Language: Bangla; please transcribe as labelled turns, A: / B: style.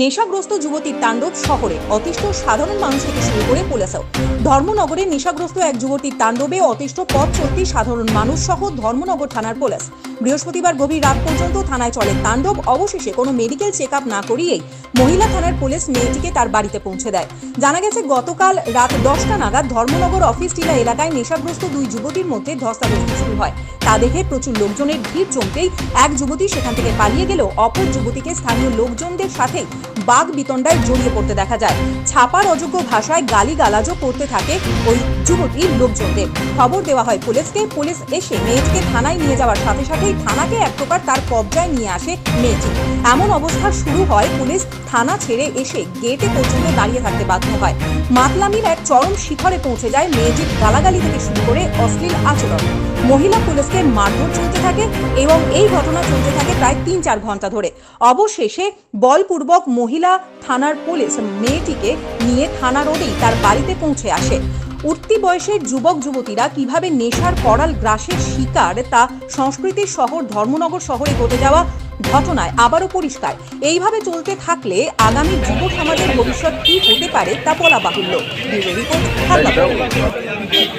A: নেশাগ্রস্ত যুবতীর তাণ্ডব শহরে অতিষ্ঠ সাধারণ মানুষ থেকে শুরু করে পুলিশও। ধর্মনগরে নেশাগ্রস্ত এক যুবতীর তাণ্ডবে অতিষ্ঠ পথ চলতি সাধারণ মানুষ সহ ধর্মনগর থানার পুলিশ। বৃহস্পতিবার গভীর রাত পর্যন্ত থানায় চলে তাণ্ডব। অবশেষে কোনো মেডিকেল চেক না করিয়েই মহিলা থানার পুলিশ মেয়েটিকে তার বাড়িতে পৌঁছে দেয়। জানা গেছে, গতকাল রাত দশটা নাগাদ ধর্মনগর অফিস টিলা এলাকায় নেশাগ্রস্ত দুই যুবতীর মধ্যে ধস্তাধস্তি শুরু হয়। তা দেখে প্রচুর লোকজনের ভিড় জমতেই এক যুবতী সেখান থেকে পালিয়ে গেলেও অপর যুবতীকে স্থানীয় লোকজনদের সাথে বাঘ বিতণ্ডায় জড়িয়ে পড়তে দেখা যায়। ছাপার অযোগ্য ভাষায় গালি গালাজও করতে থাকে ওই যুবতীর লোকজনদের। খবর দেওয়া হয় পুলিশকে। পুলিশ এসে মেয়েটিকে থানায় নিয়ে যাওয়ার সাথে সাথেই থানাকে এক প্রকার তার কবজায় নিয়ে আসে মেয়েটি। এমন অবস্থা শুরু হয় পুলিশ থানা ছেড়ে এসে গেটে পর্যন্ত দাঁড়িয়ে থাকতে বাধ্য হয়। মাতলামির এক চরম শিখরে পৌঁছে যায় মেয়েটির গালাগালি থেকে শুরু করে অশ্লীল আচরণ। মহিলা পুলিশকে মারধর চলতে থাকে এবং এই ঘটনা চলতে থাকে প্রায় তিন চার ঘণ্টা ধরে। অবশেষে বলপূর্বক মহিলা থানার পুলিশ মেয়েটিকে নিয়ে থানা রোডেই তার বাড়িতে পৌঁছে আসে। উঠতি বয়সের যুবক যুবতীরা কীভাবে নেশার করাল গ্রাসের শিকার তা সংস্কৃতির শহর ধর্মনগর শহরে ঘটে যাওয়া ঘটনায় আবারও পরিষ্কার। এইভাবে চলতে থাকলে আগামী যুব সমাজের ভবিষ্যৎ কি হতে পারে তা বলা বাহুল্য। রিপোর্ট